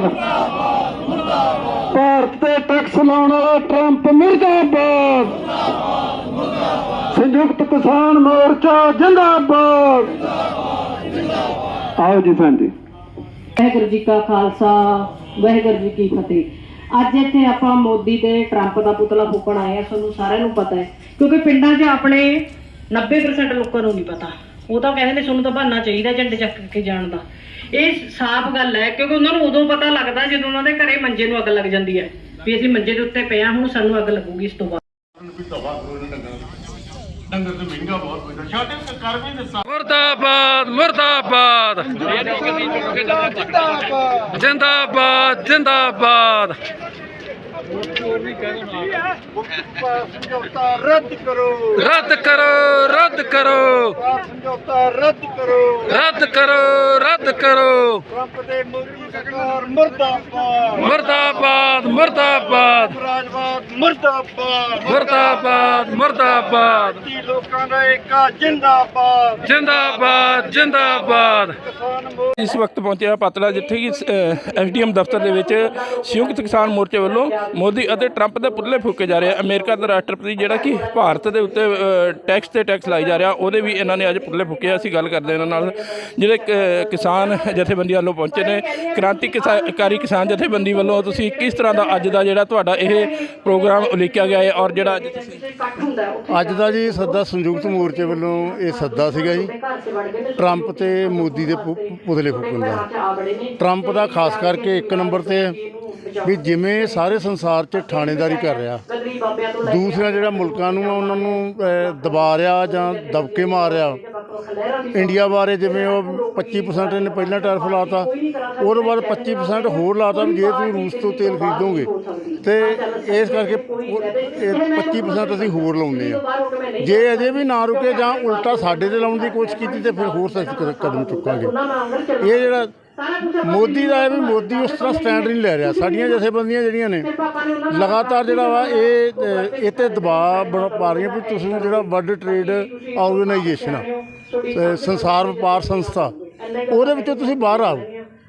ਮੁਰਦਾਬਾਦ ਭਾਰਤ ਤੇ ਟੈਕਸ ਲਾਉਣ ਵਾਲਾ ਟਰੰਪ ਮੁਰਦਾਬਾਦ। ਸੰਯੁਕਤ ਕਿਸਾਨ ਮੋਰਚਾ ਜਿੰਦਾਬਾਦ। ਆਓ ਜੀ ਭੈਣ ਵਾਹਿਗੁਰੂ ਜੀ ਕਾ ਖਾਲਸਾ, ਵਾਹਿਗੁਰੂ ਜੀ ਕੀ ਫਤਿਹ। ਅੱਜ ਇੱਥੇ ਆਪਾਂ ਮੋਦੀ ਤੇ ਟਰੰਪ ਦਾ ਪੁਤਲਾ ਫੂਕਣ ਆਏ ਆ, ਤੁਹਾਨੂੰ ਸਾਰਿਆਂ ਨੂੰ ਪਤਾ ਹੈ। ਕਿਉਂਕਿ ਪਿੰਡਾਂ 'ਚ ਆਪਣੇ 90% ਲੋਕਾਂ ਨੂੰ ਨਹੀਂ ਪਤਾ। ਉਹ ਤਾਂ ਕਹਿੰਦੇ ਨੇ ਤੁਹਾਨੂੰ ਤਾਂ ਬਹਾਨਾ ਚਾਹੀਦਾ ਝੰਡੇ ਚੱਕ ਕੇ ਜਾਣ ਦਾ। ਇਹ ਸਾਫ਼ ਗੱਲ ਹੈ ਕਿਉਂਕਿ ਉਹਨਾਂ ਨੂੰ ਉਦੋਂ ਪਤਾ ਲੱਗਦਾ ਜਦੋਂ ਉਹਨਾਂ ਦੇ ਘਰੇ ਮੰਜੇ ਨੂੰ ਅੱਗ ਲੱਗ ਜਾਂਦੀ ਹੈ ਵੀ ਅਸੀਂ ਮੰਜੇ ਦੇ ਉੱਤੇ ਪਏ ਆ ਹੁਣ ਸਾਨੂੰ ਅੱਗ ਲੱਗੂਗੀ ਇਸ ਤੋਂ ਬਾਅਦ। ਵੀ ਦਵਾ ਕਰੋ ਇਹਨਾਂ ਡੰਗਰ ਨੂੰ। ਡੰਗਰ ਤੇ ਮਹਿੰਗਾ ਬਹੁਤ ਪੈਂਦਾ ਛਾਟੇ ਕਰ ਵੀ ਦੱਸਾਂ ਮੁਰਦਾਬਾਦ ਮੁਰਦਾਬਾਦ। ਜਿੰਦਾਬਾਦ ਜਿੰਦਾਬਾਦ। ਸਮਝੌਤਾ ਰੱਦ ਕਰੋ ਰੱਦ ਕਰੋ ਰੱਦ ਕਰੋ ਸਮਝੌਤਾ ਰੱਦ ਕਰੋ ਰੱਦ ਕਰੋ ਰੱਦ ਕਰੋ ਟਰੰਪ ਤੇ ਮੋਦੀ ਮੁਰਦਾਬਾਦ। ਮੁਰਦਾਬਾਦ ਮੁਰਦਾਬਾਦ। ਰਾਜਵਾਦ ਮੁਰਦਾਬਾਦ। ਮੁਰਦਾਬਾਦ ਮੁਰਦਾਬਾਦ। ਭਾਰਤੀ ਲੋਕਾਂ ਦਾ ਏਕਾ ਜਿੰਦਾਬਾਦ। ਜਿੰਦਾਬਾਦ ਜਿੰਦਾਬਾਦ। ਕਿਸਾਨ ਮੋ ਇਸ ਵਕਤ ਪਹੁੰਚਿਆ ਪਾਤੜਾ ਜਿੱਥੇ ਕਿ ਐਸਡੀਐਮ ਦਫ਼ਤਰ ਦੇ ਵਿੱਚ ਸੰਯੁਕਤ ਕਿਸਾਨ ਮੋਰਚੇ ਵੱਲੋਂ ਮੋਦੀ ਅਤੇ ਟਰੰਪ ਦੇ ਪੁਤਲੇ ਫੂਕੇ ਜਾ ਰਹੇ ਆ। ਅਮਰੀਕਾ ਦਾ ਰਾਸ਼ਟਰਪਤੀ ਜਿਹੜਾ ਕਿ ਭਾਰਤ ਦੇ ਉੱਤੇ ਟੈਕਸ ਤੇ ਟੈਕਸ ਲਾਈ ਜਾ ਰਿਹਾ ਉਹਦੇ ਵੀ ਇਹਨਾਂ ਨੇ ਅੱਜ ਪੁਤਲੇ ਫੂਕੇ। ਅਸੀਂ ਗੱਲ ਕਰਦੇ ਇਹਨਾਂ ਨਾਲ। ਜਿਹੜੇ ਕਿਸਾਨ ਜਥੇਬੰਦੀ ਵੱਲੋਂ ਪਹੁੰਚੇ ਨੇ ਕ੍ਰਾਂਤੀ ਕਿਸਾਨਕਾਰੀ ਕਿਸਾਨ ਜਥੇਬੰਦੀ ਵੱਲੋਂ ਤੁਸੀਂ ਕਿਸ ਤਰ੍ਹਾਂ ਦਾ ਅੱਜ ਦਾ ਜਿਹੜਾ ਤੁਹਾਡਾ ਇਹ ਪ੍ਰੋਗਰਾਮ ਉਲੀਕਿਆ ਗਿਆ ਹੈ ਔਰ ਜਿਹੜਾ ਅੱਜ ਤੁਸੀਂ ਅੱਜ ਦਾ ਜੀ ਸੱਦਾ ਸੰਯੁਕਤ ਮੋਰਚੇ ਵੱਲੋਂ ਇਹ ਸੱਦਾ ਸੀਗਾ ਜੀ। ਟਰੰਪ ਤੇ ਮੋਦੀ ਦੇ ਪੁ- ਪੁਤਲੇ ਫੂਕਣ ਦਾ। ਟਰੰਪ ਦਾ ਖਾਸ ਕਰਕੇ ਇੱਕ ਨੰਬਰ ਤੇ ਵੀ ਜਿਵੇਂ ਸਾਰੇ ਸੰਸਾਰ 'ਚ ਥਾਣੇਦਾਰੀ ਕਰ ਰਿਹਾ, ਦੂਸਰਾ ਜਿਹੜਾ ਮੁਲਕਾਂ ਨੂੰ ਉਹਨਾਂ ਨੂੰ ਦਬਾ ਰਿਹਾ ਜਾਂ ਦਬਕੇ ਮਾਰ ਰਿਹਾ ਇੰਡੀਆ ਬਾਰੇ ਜਿਵੇਂ ਉਹ 25% ਇਹਨੇ ਪਹਿਲਾਂ ਟੈਰਫ ਲਾਤਾ ਉਹਦੇ ਬਾਅਦ 25% ਹੋਰ ਲਾਤਾ ਵੀ ਜੇ ਤੁਸੀਂ ਰੂਸ ਤੋਂ ਤੇਲ ਖਰੀਦੋਗੇ। ਤੇ ਇਸ ਕਰਕੇ ਉਹ- ਇਹ 25% ਅਸੀਂ ਹੋਰ ਲਾਉਂਦੇ ਆ ਜੇ ਅਜੇ ਵੀ ਨਾ ਰੁਕੇ ਜਾਂ ਉਲਟਾ ਸਾਡੇ ਤੇ ਲਾਉਣ ਦੀ ਕੋਸ਼ਿਸ਼ ਕੀਤੀ ਤੇ ਫਿਰ ਹੋਰ ਸਖਤ ਕਦਮ ਚੁੱਕਾਂਗੇ। ਇਹ ਜਿਹੜਾ ਮੋਦੀ ਦਾ ਇਹ ਵੀ ਮੋਦੀ ਉਸ ਤਰ੍ਹਾਂ ਸਟੈਂਡ ਨਹੀਂ ਲੈ ਰਿਹਾ। ਸਾਡੀਆਂ ਜਥੇਬੰਦੀਆਂ ਜਿਹੜੀਆਂ ਨੇ ਲਗਾਤਾਰ ਜਿਹੜਾ ਵਾ ਇਹ ਅ, ਇਹ ਤੇ ਦਬਾਅ ਬਣ- ਪਾ ਰਹੀਆਂ ਵੀ ਤੁਸੀਂ ਜਿਹੜਾ ਵਰਲਡ ਟ੍ਰੇਡ ਆਰਗੇਨਾਈਜੇਸ਼ਨ ਆ। ਤੇ ਸੰਸਾਰ ਵਪਾਰ ਸੰਸਥਾ ਉਹਦੇ ਵਿੱਚੋਂ ਤੁਸੀਂ ਬਾਹਰ ਆਓ।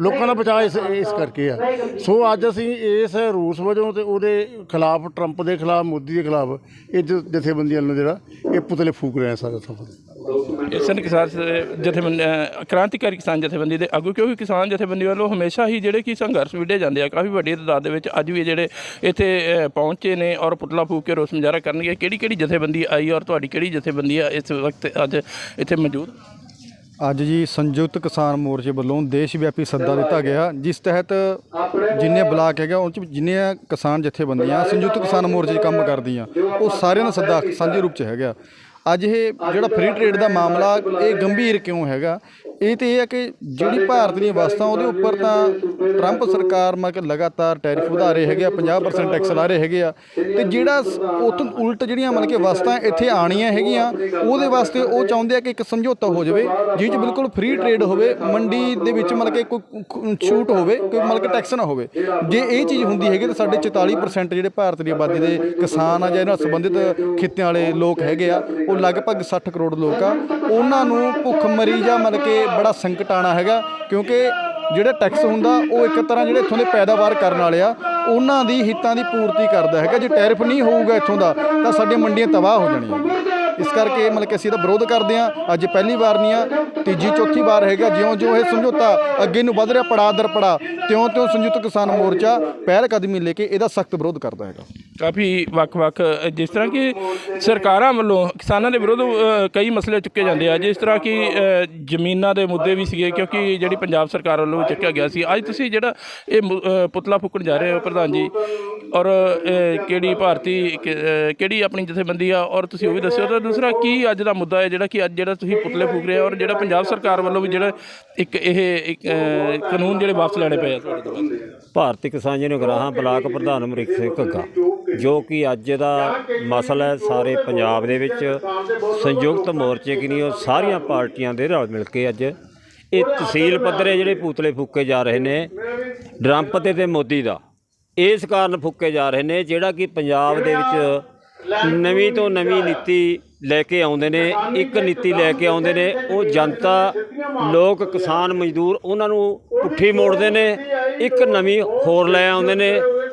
ਲੋਕਾਂ ਦਾ ਬਚਾਅ ਇਸ ਇਸ ਕਰਕੇ ਆ। ਸੋ ਅੱਜ ਅਸੀਂ ਇਸ ਰੂਸ ਵਜੋਂ ਤੇ ਉਹਦੇ ਖਿਲਾਫ ਟਰੰਪ ਦੇ ਖਿਲਾਫ ਮੋਦੀ ਦੇ ਖਿਲਾਫ ਇਹ ਜ- ਜਥੇਬੰਦੀਆਂ ਨੂੰ ਜਿਹੜਾ ਇਹ ਪੁਤਲੇ ਫੂਕ ਰਹੇ ਆ ਸਾਰੇ ਸਫਰ ਸਨ ਕਿਸਾਨ ਜਥੇਬੰਦੀ ਅ, ਕ੍ਰਾਂਤੀਕਾਰੀ ਕਿਸਾਨ ਜਥੇਬੰਦੀ ਦੇ ਆਗੂ ਕਿਉਂਕਿ ਕਿਸਾਨ ਜਥੇਬੰਦੀ ਵੱਲੋਂ ਹਮੇਸ਼ਾ ਹੀ ਜਿਹੜੇ ਕਿ ਸੰਘਰਸ਼ ਵਿੱਢੇ ਜਾਂਦੇ ਆ ਕਾਫੀ ਵੱਡੀ ਤਾਦਾਦ ਦੇ ਵਿੱਚ ਅੱਜ ਵੀ ਜਿਹੜੇ ਇੱਥੇ ਅ, ਪਹੁੰਚੇ ਨੇ ਔਰ ਪੁਤਲਾ ਫੂਕ ਕੇ ਰੋਸ ਮੁਜ਼ਾਹਰਾ ਕਰਨਗੇ। ਕਿਹੜੀ ਕਿਹੜੀ ਜਥੇਬੰਦੀ ਆਈ ਔਰ ਤੁਹਾਡੀ ਕਿਹੜੀ ਜਥੇਬੰਦੀ ਆ ਇਸ ਵਕਤ ਅੱਜ ਇੱਥੇ ਮੌਜੂਦ? ਅੱਜ ਜੀ ਸੰਯੁਕਤ ਕਿਸਾਨ ਮੋਰਚੇ ਵੱਲੋਂ ਦੇਸ਼ ਵਿਆਪੀ ਸੱਦਾ ਦਿੱਤਾ ਗਿਆ, ਜਿਸ ਤਹਿਤ ਜਿੰਨੇ ਬਲਾਕ ਹੈਗਾ ਉਹ ਚ ਜਿੰਨੀਆਂ ਕਿਸਾਨ ਜਥੇਬੰਦੀਆਂ, ਸੰਯੁਕਤ ਕਿਸਾਨ ਮੋਰਚੇ 'ਚ ਕੰਮ ਕਰਦੀਆਂ, ਉਹ ਸਾਰਿਆਂ ਦਾ ਸੱਦਾ ਸਾਂਝੇ ਰੂਪ 'ਚ ਹੈਗਾ। ਅੱਜ ਇਹ ਜਿਹੜਾ ਫ੍ਰੀ ਟ੍ਰੇਡ ਦਾ ਮਾਮਲਾ, ਇਹ ਗੰਭੀਰ ਕਿਉਂ ਹੈਗਾ? ਇਹ ਤੇ ਇਹ ਹੈ ਕਿ ਜਿਹੜੀ ਭਾਰਤ ਦੀਆਂ ਵਸਤਾਂ ਉਹਦੇ ਉੱਪਰ ਤਾਂ ਟਰੰਪ ਸਰਕਾਰ ਮਤਲਬ ਕਿ ਲਗਾਤਾਰ ਟੈਰਿਫ ਵਧਾ ਰਹੇ ਹੈਗੇ ਆ 50% ਟੈਕਸ ਲਾ ਰਹੇ ਹੈਗੇ ਆ। ਤੇ ਜਿਹੜਾ ਉਤੋਂ ਉਲਟ ਜਿਹੜੀਆਂ ਮਤਲਬ ਕਿ ਵਸਤਾਂ ਇੱਥੇ ਆਣੀਆਂ ਹੈਗੀਆਂ ਉਹਦੇ ਵਾਸਤੇ ਉਹ ਚਾਹੁੰਦੇ ਆ ਕਿ ਇੱਕ ਸਮਝੌਤਾ ਹੋ ਜਾਵੇ 'ਚ ਬਿਲਕੁਲ ਫ੍ਰੀ ਟ੍ਰੇਡ ਹੋਵੇ ਮੰਡੀ ਦੇ ਵਿੱਚ ਮਤਲਬ ਕਿ ਕੋਈ ਛੂਟ ਹੋਵੇ ਕੋਈ ਮਤਲਬ ਕਿ ਟੈਕਸ ਨਾ ਹੋਵੇ। ਜੇ ਇਹ ਚੀਜ਼ ਹੁੰਦੀ ਹੈਗੀ ਤਾਂ ਸਾਡੇ 44% ਜਿਹੜੇ ਭਾਰਤ ਦੀ ਆਬਾਦੀ ਦੇ ਕਿਸਾਨ ਆ ਜਾਂ ਇਹਨਾਂ ਸੰਬੰਧਿਤ ਖਿੱਤਿਆਂ ਵਾਲੇ ਲੋਕ ਹੈਗੇ ਆ ਉਹ ਲਗਭਗ 60 ਕਰੋੜ ਲੋਕ ਆ। ਉਹਨਾਂ ਨੂੰ ਭੁੱਖ ਮਰੀ ਜਾਂ ਮਤਲਬ ਕਿ ਬੜਾ ਸੰਕਟ ਆਣਾ ਹੈਗਾ, ਕਿਉਂਕਿ ਜਿਹੜਾ ਟੈਕਸ ਹੁੰਦਾ, ਉਹ ਇੱਕ ਤਰ੍ਹਾਂ ਜਿਹੜੇ ਇੱਥੋਂ ਦੇ ਪੈਦਾਵਾਰ ਕਰਨ ਵਾਲੇ ਆ, ਉਹਨਾਂ ਦੀ ਹਿੱਤਾਂ ਦੀ ਪੂਰਤੀ ਕਰਦਾ ਹੈਗਾ। ਜੇ ਟੈਰਿਫ ਨਹੀਂ ਹੋਊਗਾ ਇੱਥੋਂ ਦਾ, ਤਾਂ ਸਾਡੀਆਂ ਮੰਡੀਆਂ ਤਬਾਹ ਹੋ ਜਾਣੀਆਂ। ਇਸ ਕਰਕੇ ਮਤਲਬ ਕਿ ਅਸੀਂ ਇਹਦਾ ਵਿਰੋਧ ਕਰਦੇ ਹਾਂ। ਅੱਜ ਪਹਿਲੀ ਵਾਰ ਨਹੀਂ ਆ, ਤੀਜੀ, ਚੌਥੀ ਵਾਰ ਹੈਗਾ। ਜਿਉਂ ਜਿਉਂ ਇਹ ਸਮਝੌਤਾ ਅੱਗੇ ਨੂੰ ਵਧ ਰਿਹਾ ਪੜਾ ਦਰ ਪੜਾ ਤਿਉਂ ਤਿਉਂ ਸੰਯੁਕਤ ਕਿਸਾਨ ਮੋਰਚਾ ਪਹਿਲ ਕਦਮੀ ਲੈ ਕੇ ਇਹਦਾ ਸਖਤ ਵਿਰੋਧ ਕਰਦਾ ਹੈਗਾ। ਕਾਫੀ ਵੱਖ-ਵੱਖ ਜਿਸ ਤਰ੍ਹਾਂ ਕਿ ਸਰਕਾਰਾਂ ਵੱਲੋਂ ਕਿਸਾਨਾਂ ਦੇ ਵਿਰੁੱਧ ਕਈ ਮਸਲੇ ਚੁੱਕੇ ਜਾਂਦੇ ਆ। ਜਿਸ ਤਰ੍ਹਾਂ ਕਿ ਜ਼ਮੀਨਾਂ ਦੇ ਮੁੱਦੇ ਵੀ ਸੀਗੇ ਕਿਉਂਕਿ ਜਿਹੜੀ ਪੰਜਾਬ ਸਰਕਾਰ ਵੱਲੋਂ ਵੀ ਚੁੱਕਿਆ ਗਿਆ ਸੀ। ਅੱਜ ਤੁਸੀਂ ਜਿਹੜਾ ਇਹ ਮੁ- ਪੁਤਲਾ ਫੂਕਣ ਜਾ ਰਹੇ ਹੋ ਪ੍ਰਧਾਨ ਜੀ ਔਰ ਕਿਹੜੀ ਭਾਰਤੀ ਕਿਹੜੀ ਆਪਣੀ ਜਥੇਬੰਦੀ ਆ ਔਰ ਤੁਸੀਂ ਉਹ ਵੀ ਦੱਸਿਓ। ਤਾਂ ਦੂਸਰਾ ਕੀ ਅੱਜ ਦਾ ਮੁੱਦਾ ਹੈ ਜਿਹੜਾ ਕਿ ਅੱਜ ਜਿਹੜਾ ਤੁਸੀਂ ਪੁਤਲੇ ਫੂਕ ਰਹੇ ਹੋ ਔਰ ਜਿਹੜਾ ਪੰਜਾਬ ਸਰਕਾਰ ਵੱਲੋਂ ਵੀ ਜਿਹੜਾ ਇੱਕ ਇਹ ਇੱਕ, ਕਾਨੂੰਨ ਜਿਹੜੇ ਵਾਪਸ ਲੈਣੇ ਪਏ ਆ ਤੁਹਾਡੇ ਤੋਂ? ਭਾਰਤੀ ਕਿਸਾਨ ਯੂਨੀਅਨ ਗਰਾਹਾਂ ਬਲਾਕ ਪ੍ਰਧਾਨ ਅਮਰੀਕ ਸਿੰਘ ਘੱਗਾ। ਜੋ ਕਿ ਅੱਜ ਦਾ ਮਸਲਾ ਹੈ ਸਾਰੇ ਪੰਜਾਬ ਦੇ ਵਿੱਚ। ਸੰਯੁਕਤ ਮੋਰਚੇ ਕਿ ਨਹੀਂ, ਉਹ ਸਾਰੀਆਂ ਪਾਰਟੀਆਂ ਦੇ ਰਲ ਮਿਲ ਕੇ ਅੱਜ ਇਹ ਤਹਿਸੀਲ ਪੱਧਰੇ ਜਿਹੜੇ ਪੂਤਲੇ ਫੂਕੇ ਜਾ ਰਹੇ ਨੇ ਡਰੰਪ ਤੇ ਤੇ ਮੋਦੀ ਦਾ। ਇਸ ਕਾਰਨ ਫੂਕੇ ਜਾ ਰਹੇ ਨੇ, ਜਿਹੜਾ ਕਿ ਪੰਜਾਬ ਦੇ ਵਿੱਚ ਨਵੀਂ ਤੋਂ ਨਵੀਂ ਨੀਤੀ ਲੈ ਕੇ ਆਉਂਦੇ ਨੇ, ਇੱਕ ਨੀਤੀ ਲੈ ਕੇ ਆਉਂਦੇ ਨੇ, ਉਹ ਜਨਤਾ, ਲੋਕ, ਕਿਸਾਨ, ਮਜ਼ਦੂਰ, ਉਹਨਾਂ ਨੂੰ ਪੁੱਠੀ ਮੋੜਦੇ ਨੇ, ਇੱਕ ਨਵੀਂ ਹੋਰ ਲੈ ਆਉਂਦੇ ਨੇ।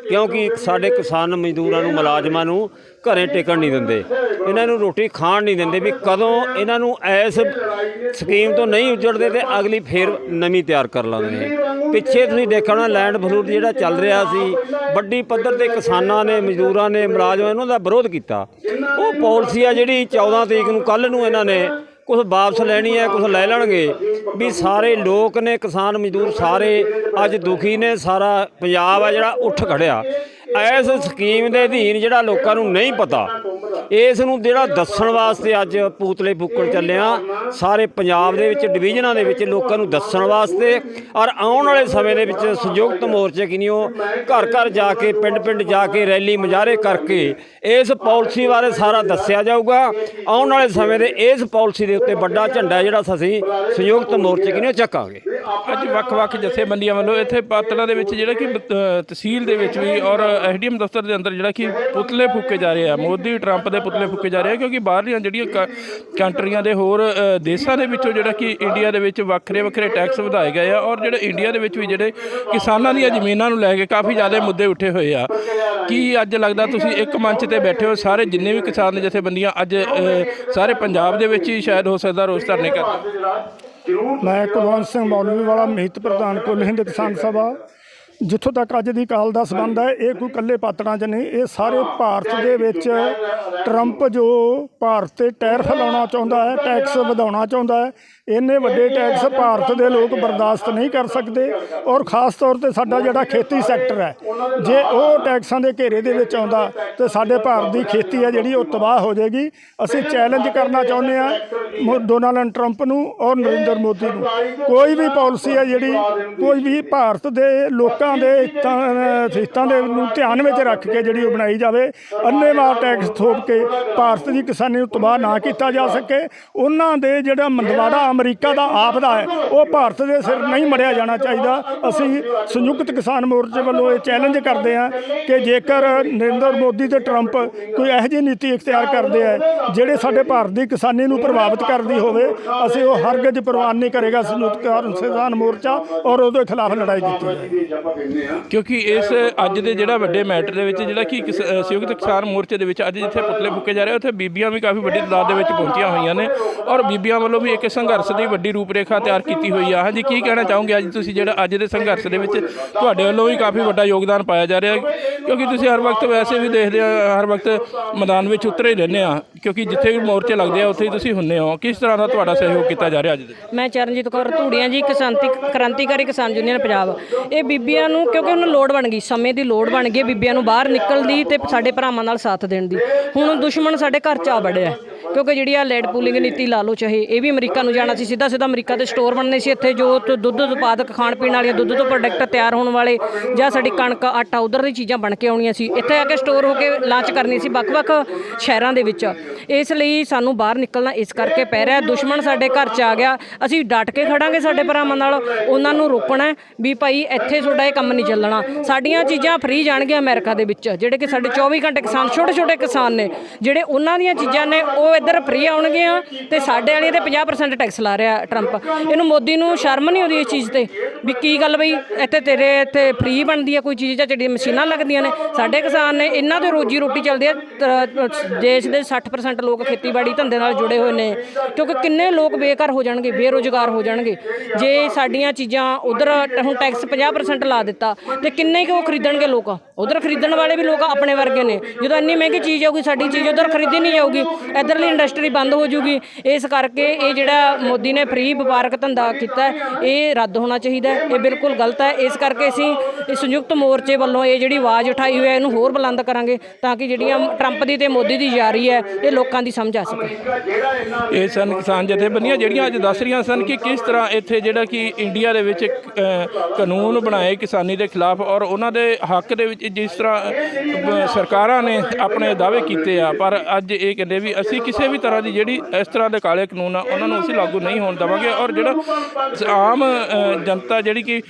ਕਿਉਂਕਿ ਸਾਡੇ ਕਿਸਾਨ ਮਜ਼ਦੂਰਾਂ ਨੂੰ, ਮੁਲਾਜ਼ਮਾਂ ਨੂੰ ਘਰੇ ਟਿਕਣ ਨਹੀਂ ਦਿੰਦੇ। ਇਹਨਾਂ ਨੂੰ ਰੋਟੀ ਖਾਣ ਨਹੀਂ ਦਿੰਦੇ ਵੀ ਕਦੋਂ ਇਹਨਾਂ ਨੂੰ ਐਸ ਸਕੀਮ ਤੋਂ ਨਹੀਂ ਉੱਜੜਦੇ ਤੇ ਅਗਲੀ ਫੇਰ ਨਵੀਂ ਤਿਆਰ ਕਰ ਲਾਉਂਦੇ ਨੇ। ਪਿੱਛੇ ਤੁਸੀਂ ਦੇਖਣਾ ਲੈਂਡ ਫਲੂਟ ਜਿਹੜਾ ਚੱਲ ਰਿਹਾ ਸੀ, ਵੱਡੀ ਪੱਧਰ ਤੇ ਕਿਸਾਨਾਂ ਨੇ, ਮਜ਼ਦੂਰਾਂ ਨੇ, ਮੁਲਾਜ਼ਮਾਂ ਇਹਨਾਂ ਦਾ ਵਿਰੋਧ ਕੀਤਾ। ਉਹ ਪਾਲਿਸੀ ਆ ਜਿਹੜੀ 14 ਤਰੀਕ ਨੂੰ ਕੱਲ ਨੂੰ ਇਹਨਾਂ ਨੇ ਕੁਝ ਵਾਪਸ ਲੈਣੀ ਹੈ ਕੁਝ ਲੈ ਲੈਣਗੇ। ਵੀ ਸਾਰੇ ਲੋਕ ਨੇ, ਕਿਸਾਨ ਮਜ਼ਦੂਰ ਸਾਰੇ ਅੱਜ ਦੁਖੀ ਨੇ, ਸਾਰਾ ਪੰਜਾਬ ਆ ਜਿਹੜਾ ਉੱਠ ਖੜਿਆ। ਇਸ ਸਕੀਮ ਦੇ ਅਧੀਨ ਜਿਹੜਾ ਲੋਕਾਂ ਨੂੰ ਨਹੀਂ ਪਤਾ ਇਸ ਨੂੰ ਜਿਹੜਾ ਦੱਸਣ ਵਾਸਤੇ ਅੱਜ ਪੂਤਲੇ ਫੂਕਣ ਚੱਲਿਆ, ਸਾਰੇ ਪੰਜਾਬ ਦੇ ਵਿੱਚ, ਡਿਵੀਜ਼ਨਾਂ ਦੇ ਵਿੱਚ ਲੋਕਾਂ ਨੂੰ ਦੱਸਣ ਵਾਸਤੇ ਔਰ ਆਉਣ ਵਾਲੇ ਸਮੇਂ ਦੇ ਵਿੱਚ ਸੰਯੁਕਤ ਮੋਰਚੇ ਕਿਨੀਓ, ਘਰ ਘਰ ਜਾ ਕੇ, ਪਿੰਡ ਪਿੰਡ ਜਾ ਕੇ ਰੈਲੀ ਮੁਜ਼ਾਹਰੇ ਕਰਕੇ ਇਸ ਪਾਲਿਸੀ ਬਾਰੇ ਸਾਰਾ ਦੱਸਿਆ ਜਾਊਗਾ। ਆਉਣ ਵਾਲੇ ਸਮੇਂ ਦੇ ਇਸ ਪਾਲਿਸੀ ਦੇ ਉੱਤੇ ਵੱਡਾ ਝੰਡਾ ਜਿਹੜਾ ਅਸੀਂ ਸੰਯੁਕਤ ਮੋਰਚੇ ਕਿਨੀਓ ਚੱਕਾਂਗੇ। ਅੱਜ ਵੱਖ-ਵੱਖ ਜਥੇਬੰਦੀਆਂ ਵੱਲੋਂ ਇੱਥੇ ਪਾਤੜਾ ਦੇ ਵਿੱਚ ਜਿਹੜਾ ਕਿ ਤਹਿਸੀਲ ਦੇ ਵਿੱਚ ਵੀ ਔਰ ਐਸਡੀਐਮ ਦਫ਼ਤਰ ਦੇ ਅੰਦਰ ਜਿਹੜਾ ਕਿ ਪੁਤਲੇ ਫੂਕੇ ਜਾ ਰਹੇ ਆ। ਮੋਦੀ, ਟਰੰਪ ਦੇ ਪੁਤਲੇ ਫੂਕੇ ਜਾ ਰਹੇ ਆ ਕਿਉਂਕਿ ਬਾਹਰਲੀਆਂ ਜਿਹੜੀਆਂ ਕ- ਕੰਟਰੀਆਂ ਦੇ ਹੋਰ ਦੇਸ਼ਾਂ ਦੇ ਵਿੱਚੋਂ ਜਿਹੜਾ ਕਿ ਇੰਡੀਆ ਦੇ ਵਿੱਚ ਵੱਖਰੇ ਵੱਖਰੇ ਟੈਕਸ ਵਧਾਏ ਗਏ ਆ ਔਰ ਜਿਹੜੇ ਇੰਡੀਆ ਦੇ ਵਿੱਚ ਵੀ ਜਿਹੜੇ ਕਿਸਾਨਾਂ ਦੀਆਂ ਜ਼ਮੀਨਾਂ ਨੂੰ ਲੈ ਕੇ ਕਾਫੀ ਜ਼ਿਆਦਾ ਮੁੱਦੇ ਉੱਠੇ ਹੋਏ ਆ। ਕੀ ਅੱਜ ਲੱਗਦਾ ਤੁਸੀਂ ਇੱਕ ਮੰਚ ਤੇ ਬੈਠੇ ਹੋ? ਸਾਰੇ ਜਿੰਨੇ ਵੀ ਕਿਸਾਨ ਜਥੇਬੰਦੀਆਂ ਅੱਜ ਸਾਰੇ ਪੰਜਾਬ ਦੇ ਵਿੱਚ ਹੀ ਸ਼ਾਇਦ ਹੋ ਸਕਦਾ ਰੋਸ ਧਰਨੇ ਕਰਦੇ ਮੈਂ ਕੁਲਵੰਤ ਸਿੰਘ ਮੌਲਵੀ ਵਾਲਾ ਮਹਿਤ ਪ੍ਰਧਾਨ ਕੁੱਲ ਹਿੰਦ ਕਿਸਾਨ ਸਭਾ। ਜਿੱਥੋਂ ਤੱਕ ਅੱਜ ਦੀ ਕਾਲ ਦਾ ਸੰਬੰਧ ਹੈ ਇਹ ਕੋਈ ਇਕੱਲੇ ਪਾਤੜਾਂ 'ਚ ਨਹੀਂ ਇਹ ਸਾਰੇ ਭਾਰਤ ਦੇ ਵਿੱਚ ਟਰੰਪ ਜੋ ਭਾਰਤ ਤੇ ਟੈਰਿਫ ਲਾਉਣਾ ਚਾਹੁੰਦਾ ਹੈ ਟੈਕਸ ਵਧਾਉਣਾ ਚਾਹੁੰਦਾ ਹੈ ਇੰਨੇ ਵੱਡੇ ਟੈਕਸ ਭਾਰਤ ਦੇ ਲੋਕ ਬਰਦਾਸ਼ਤ ਨਹੀਂ ਕਰ ਸਕਦੇ ਔਰ ਖਾਸ ਤੌਰ ਤੇ ਸਾਡਾ ਜਿਹੜਾ ਖੇਤੀ ਸੈਕਟਰ ਹੈ ਜੇ ਉਹ ਟੈਕਸਾਂ ਦੇ ਘੇਰੇ ਦੇ ਵਿੱਚ ਆਉਂਦਾ ਤੇ ਸਾਡੇ ਭਾਰਤ ਦੀ ਖੇਤੀ ਹੈ ਜਿਹੜੀ ਉਹ ਤਬਾਹ ਹੋ ਜਾਏਗੀ। ਅਸੀਂ ਚੈਲੰਜ ਕਰਨਾ ਚਾਹੁੰਦੇ ਆ ਡੋਨਾਲਡ ਟਰੰਪ ਨੂੰ ਔਰ ਨਰਿੰਦਰ ਮੋਦੀ ਨੂੰ। ਕੋਈ ਵੀ ਪਾਲਿਸੀ ਹੈ ਜਿਹੜੀ ਕੋਈ ਵੀ ਭਾਰਤ ਦੇ ਲੋਕਾਂ ਦੇ ਹਿੱਤਾਂ ਦੇ ਨੂੰ ਧਿਆਨ ਵਿੱਚ ਰੱਖ ਕੇ ਜਿਹੜੀ ਉਹ ਬਣਾਈ ਜਾਵੇ ਅੰਨੇਵਾਹ ਟੈਕਸ ਥੋਪ ਕੇ ਭਾਰਤ ਦੀ ਕਿਸਾਨੀ ਨੂੰ ਤਬਾਹ ਨਾ ਕੀਤਾ ਜਾ ਸਕੇ। ਉਹਨਾਂ ਦੇ ਜਿਹੜਾ ਮੰਦਵਾੜਾ ਅਮਰੀਕਾ ਦਾ ਆਪਦਾ ਹੈ, ਉਹ ਭਾਰਤ ਦੇ ਸਿਰ ਨਹੀਂ ਮੜਿਆ ਜਾਣਾ ਚਾਹੀਦਾ। ਅਸੀਂ ਸੰਯੁਕਤ ਕਿਸਾਨ ਮੋਰਚੇ ਵੱਲੋਂ ਇਹ ਚੈਲੰਜ ਕਰਦੇ ਹਾਂ ਕਿ ਜੇਕਰ ਨਰਿੰਦਰ ਮੋਦੀ ਤੇ ਟਰੰਪ ਕੋਈ ਇਹੋ ਜਿਹੀ ਨੀਤੀ ਇਖਤਿਆਰ ਕਰਦੇ ਆ ਜਿਹੜੇ ਸਾਡੇ ਭਾਰਤ ਦੀ ਕਿਸਾਨੀ ਨੂੰ ਪ੍ਰਭਾਵਿਤ ਕਰਦੀ ਹੋਵੇ, ਅਸੀਂ ਉਹ ਹਰਗਜ਼ ਪ੍ਰਵਾਨ ਨਹੀਂ ਕਰੇਗਾ ਸੰਯੁਕਤ ਕਿਸਾਨ ਮੋਰਚਾ ਔਰ ਉਹਦੇ ਖਿਲਾਫ ਲੜਾਈ ਕੀਤੀ ਜਾਏਗੀ। ਕਿਉਂਕਿ ਇਸ ਅੱਜ ਦੇ ਜਿਹੜਾ ਵੱਡੇ ਮੈਟਰ ਦੇ ਵਿੱਚ ਜਿਹੜਾ ਕਿ ਸੰਯੁਕਤ ਕਿਸਾਨ ਮੋਰਚੇ ਦੇ ਵਿੱਚ ਅੱਜ ਜਿੱਥੇ ਪੁਤਲੇ ਫੂਕੇ ਜਾ ਰਹੇ ਉੱਥੇ ਬੀਬੀਆਂ ਵੀ ਕਾਫੀ ਵੱਡੀ ਤਾਦਾਦ ਦੇ ਵਿੱਚ ਪਹੁੰਚੀਆਂ ਹੋਈਆਂ ਨੇ ਔਰ ਬੀਬੀਆਂ ਵੱਲੋਂ ਵੀ ਇੱਕ ਸੰਘਰਸ਼ ਦੀ ਵੱਡੀ ਰੂਪਰੇਖਾ ਤਿਆਰ ਕੀਤੀ ਹੋਈ ਆ। ਹਾਂਜੀ ਕੀ ਕਹਿਣਾ ਚਾਹੋਗੇ ਅੱਜ ਤੁਸੀਂ ਜਿਹੜਾ ਅੱਜ ਦੇ ਸੰਘਰਸ਼ ਦੇ ਵਿੱਚ ਤੁਹਾਡੇ ਵੱਲੋਂ ਵੀ ਕਾਫੀ ਵੱਡਾ ਯੋਗਦਾਨ ਪਾਇਆ ਜਾ ਰਿਹਾ ਹੈ? ਕਿਉਂਕਿ ਤੁਸੀਂ ਹਰ ਵਕਤ ਵੈਸੇ ਵੀ ਦੇਖਦੇ ਆ ਹਰ ਵਕਤ ਮੈਦਾਨ ਵਿੱਚ ਉਤਰੇ ਹੀ ਰਹਿੰਦੇ ਆ। ਕਿਉਂਕਿ ਜਿੱਥੇ ਵੀ ਮੋਰਚੇ ਲੱਗਦੇ ਆ ਉੱਥੇ ਹੀ ਤੁਸੀਂ ਹੁੰਨੇ ਹੋ। ਕਿਸ ਤਰ੍ਹਾਂ ਦਾ ਤੁਹਾਡਾ ਸਹਿਯੋਗ ਕੀਤਾ ਜਾ ਰਿਹਾ ਅੱਜ ਦੇ ਮੈਂ ਚਰਨਜੀਤ ਕੌਰ ਧੂੜੀਆਂ ਜੀ ਕਿਸਾਨਤੀ ਕ੍ਰਾਂਤੀਕਾਰੀ ਕਿਸਾਨ ਯੂਨੀਅਨ ਪੰਜਾਬ। ਇਹ ਬੀਬੀਆਂ ਨੂੰ, ਕਿਉਂਕਿ ਉਹਨੂੰ ਲੋੜ ਬਣ ਗਈ, ਸਮੇਂ ਦੀ ਲੋੜ ਬਣ ਗਈ, ਬੀਬੀਆਂ ਨੂੰ ਬਾਹਰ ਨਿਕਲਣ ਦੀ ਤੇ ਸਾਡੇ ਭਰਾਵਾਂ ਨਾਲ ਸਾਥ ਦੇਣ ਦੀ। ਹੁਣ ਦੁਸ਼ਮਣ ਸਾਡੇ ਘਰ ਚ ਆ ਵੜਿਆ। ਕਿਉਂਕਿ ਜਿਹੜੀ ਆ ਲੈਡ ਪੂਲਿੰਗ ਨੀਤੀ ਲਾ ਲਓ ਚਾਹੇ, ਇਹ ਵੀ ਅਮਰੀਕਾ ਨੂੰ ਜਾਣਾ ਸੀ ਸਿੱਧਾ ਸਿੱਧਾ ਅਮਰੀਕਾ ਦੇ ਸਟੋਰ ਬਣਨੇ ਸੀ ਇੱਥੇ, ਜੋ ਦੁੱਧ ਉਤਪਾਦਕ ਖਾਣ ਪੀਣ ਵਾਲੀਆਂ ਦੁੱਧ ਤੋਂ ਪ੍ਰੋਡਕਟ ਤਿਆਰ ਹੋਣ ਵਾਲੇ ਜਾਂ ਸਾਡੀ ਕਣਕ, ਆਟਾ, ਉਧਰ ਦੀ ਚੀਜ਼ਾਂ ਬਣ ਕੇ ਆਉਣੀਆਂ ਸੀ। ਇੱਥੇ ਆ ਕੇ ਸਟੋਰ ਹੋ ਕੇ ਲਾਂਚ ਕਰਨੀ ਸੀ ਵੱਖ-ਵੱਖ ਸ਼ਹਿਰਾਂ ਦੇ ਵਿੱਚ। ਇਸ ਲਈ ਸਾਨੂੰ ਬਾਹਰ ਨਿਕਲਣਾ ਇਸ ਕਰਕੇ ਪੈ ਰਿਹਾ। ਦੁਸ਼ਮਣ ਸਾਡੇ ਘਰ ਚ ਆ ਗਿਆ। ਅਸੀਂ ਡਟ ਕੇ ਖੜਾਂਗੇ ਸਾਡੇ ਭਰਾਵਾਂ ਨਾਲ। ਉਹਨਾਂ ਨੂੰ ਰੋਕਣਾ ਵੀ ਭਾਈ ਇੱਥੇ ਤੁਹਾਡਾ ਇਹ ਕੰਮ ਨਹੀਂ ਚੱਲਣਾ। ਸਾਡੀਆਂ ਚੀਜ਼ਾਂ ਫ੍ਰੀ ਜਾਣਗੀਆਂ ਅਮਰੀਕਾ ਦੇ ਵਿੱਚ, ਜਿਹੜੇ ਕਿ ਸਾਡੇ 24 ਘੰਟੇ ਕਿਸਾਨ ਛੋਟੇ ਛੋਟੇ ਕਿਸਾਨ ਨੇ, ਜਿਹੜੇ ਉਹਨਾਂ ਦੀਆਂ ਚੀਜ਼ਾਂ ਨੇ, ਉਹ ਇੱਧਰ ਫ੍ਰੀ ਆਉਣਗੀਆਂ ਤੇ ਸਾਡੇ ਵਾਲੀਆਂ ਤੇ 50% ਟੈਕਸ ਲਾ ਰਿਹਾ ਟਰੰਪ ਇਹਨੂੰ ਮੋਦੀ ਨੂੰ ਸ਼ਰਮ ਨਹੀਂ ਆਉਂਦੀ ਇਸ ਚੀਜ਼ ਤੇ? ਵੀ ਕੀ ਗੱਲ ਬਈ, ਇੱਥੇ ਤੇਰੇ ਇੱਥੇ ਫ੍ਰੀ ਬਣਦੀ ਹੈ ਕੋਈ ਚੀਜ਼ ਜਾਂ ਜਿਹੜੀਆਂ ਮਸ਼ੀਨਾਂ ਲੱਗਦੀਆਂ ਨੇ? ਸਾਡੇ ਕਿਸਾਨ ਨੇ ਇਹਨਾਂ ਦੇ ਰੋਜੀ ਰੋਟੀ ਚੱਲਦੀ ਹੈ ਦੇਸ਼ ਦੇ 60% ਲੋਕ ਖੇਤੀਬਾੜੀ ਧੰਦੇ ਨਾਲ ਜੁੜੇ ਹੋਏ ਨੇ। ਕਿਉਂਕਿ ਕਿੰਨੇ ਲੋਕ ਬੇਘਰ ਹੋ ਜਾਣਗੇ, ਬੇਰੋਜ਼ਗਾਰ ਹੋ ਜਾਣਗੇ? ਜੇ ਸਾਡੀਆਂ ਚੀਜ਼ਾਂ ਉਧਰ ਹੁਣ ਟੈਕਸ 50% ਲਾ ਦਿੱਤਾ, ਤੇ ਕਿੰਨੇ ਕੁ ਉਹ ਖਰੀਦਣਗੇ ਲੋਕ? ਉਧਰ ਖਰੀਦਣ ਵਾਲੇ ਵੀ ਲੋਕ ਆਪਣੇ ਵਰਗੇ ਨੇ। ਜਦੋਂ ਇੰਨੀ ਮਹਿੰਗੀ ਚੀਜ਼ ਆਊਗੀ, ਸਾਡੀ ਚੀਜ਼ ਉਧਰ ਖਰੀਦੀ ਨਹੀਂ ਜਾਊਗੀ। ਇਧਰਲੀ ਇੰਡਸਟਰੀ ਬੰਦ ਹੋ ਜੂਗੀ। ਇਸ ਕਰਕੇ ਇਹ ਜਿਹੜਾ ਮੋਦੀ ਨੇ ਫ੍ਰੀ ਵਪਾਰਕ ਧੰਦਾ ਕੀਤਾ ਇਹ ਰੱਦ ਹੋਣਾ ਚਾਹੀਦਾ ਇਹ ਬਿਲਕੁਲ ਗਲਤ ਹੈ। ਇਸ ਕਰਕੇ ਅਸੀਂ ਇਹ ਸੰਯੁਕਤ ਮੋਰਚੇ ਵੱਲੋਂ ਇਹ ਜਿਹੜੀ ਆਵਾਜ਼ ਉਠਾਈ ਹੋਈ ਹੈ, ਇਹਨੂੰ ਹੋਰ ਬੁਲੰਦ ਕਰਾਂਗੇ ਤਾਂ ਕਿ ਜਿਹੜੀਆਂ ਟਰੰਪ ਦੀ ਤੇ ਮੋਦੀ ਦੀ ਯਾਰੀ ਹੈ, ਇਹ ਲੋਕਾਂ ਦੀ ਸਮਝ ਆ ਸਕੇ। ਇਹ ਸਨ ਕਿਸਾਨ ਜਥੇਬੰਦੀਆਂ ਜਿਹੜੀਆਂ ਅੱਜ ਦੱਸ ਰਹੀਆਂ ਸਨ ਕਿ ਕਿਸ ਤਰ੍ਹਾਂ ਇੱਥੇ ਜਿਹੜਾ ਕਿ ਇੰਡੀਆ ਦੇ ਵਿੱਚ ਕਾਨੂੰਨ ਬਣਾਏ ਕਿਸਾਨੀ ਦੇ ਖਿਲਾਫ ਔਰ ਉਹਨਾਂ ਦੇ ਹੱਕ ਦੇ ਵਿੱਚ ਜਿਸ ਤਰ੍ਹਾਂ ਸਰਕਾਰਾਂ ਨੇ ਆਪਣੇ ਦਾਅਵੇ ਕੀਤੇ ਆ। ਪਰ ਅੱਜ ਇਹ ਕਹਿੰਦੇ ਵੀ ਅਸੀਂ ਕਿਸੇ ਕਿਸੇ ਵੀ ਤਰ੍ਹਾਂ ਦੀ ਜਿਹੜੀ ਇਸ ਤਰ੍ਹਾਂ ਦੇ ਕਾਲੇ ਕਾਨੂੰਨ ਆ, ਉਹਨਾਂ ਨੂੰ ਅਸੀਂ ਲਾਗੂ ਨਹੀਂ ਹੋਣ ਦੇਵਾਂਗੇ। ਔਰ ਜਿਹੜਾ ਆਮ ਜਨਤਾ ਜਿਹੜੀ ਕਿ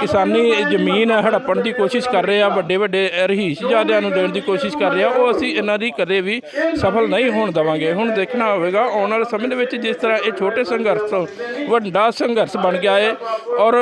ਕਿਸਾਨੀ ਜ਼ਮੀਨ ਹੜੱਪਣ ਦੀ ਕੋਸ਼ਿਸ਼ ਕਰ ਰਹੇ ਆ, ਵੱਡੇ ਵੱਡੇ ਰਹੀਸ਼ ਜਾਦਿਆਂ ਨੂੰ ਦੇਣ ਦੀ ਕੋਸ਼ਿਸ਼ ਕਰ ਰਹੇ ਆ, ਉਹ ਅਸੀਂ ਇਹਨਾਂ ਦੀ ਕਦੇ ਵੀ ਸਫਲ ਨਹੀਂ ਹੋਣ ਦੇਵਾਂਗੇ। ਹੁਣ ਦੇਖਣਾ ਹੋਵੇਗਾ, ਆਉਣ ਵਾਲੇ ਸਮੇਂ ਦੇ ਵਿੱਚ ਜਿਸ ਤਰ੍ਹਾਂ ਇਹ ਛੋਟੇ ਸੰਘਰਸ਼ ਤੋਂ ਵੱਡਾ ਸੰਘਰਸ਼ ਬਣ ਗਿਆ ਹੈ ਔਰ